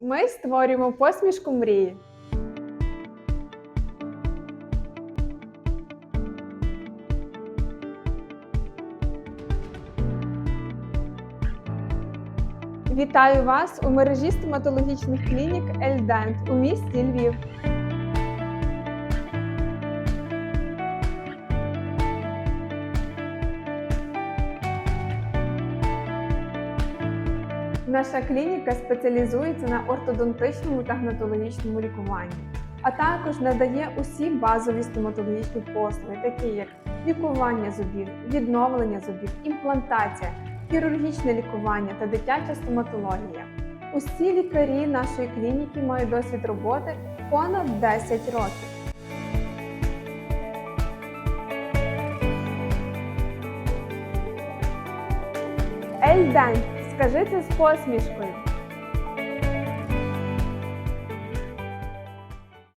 Ми створюємо посмішку мрії. Вітаю вас у мережі стоматологічних клінік Ельдент у місті Львів. Наша клініка спеціалізується на ортодонтичному та гнатологічному лікуванні, а також надає усі базові стоматологічні послуги, такі як лікування зубів, відновлення зубів, імплантація, хірургічне лікування та дитяча стоматологія. Усі лікарі нашої клініки мають досвід роботи понад 10 років. Ельден, Кажи це з посмішкою.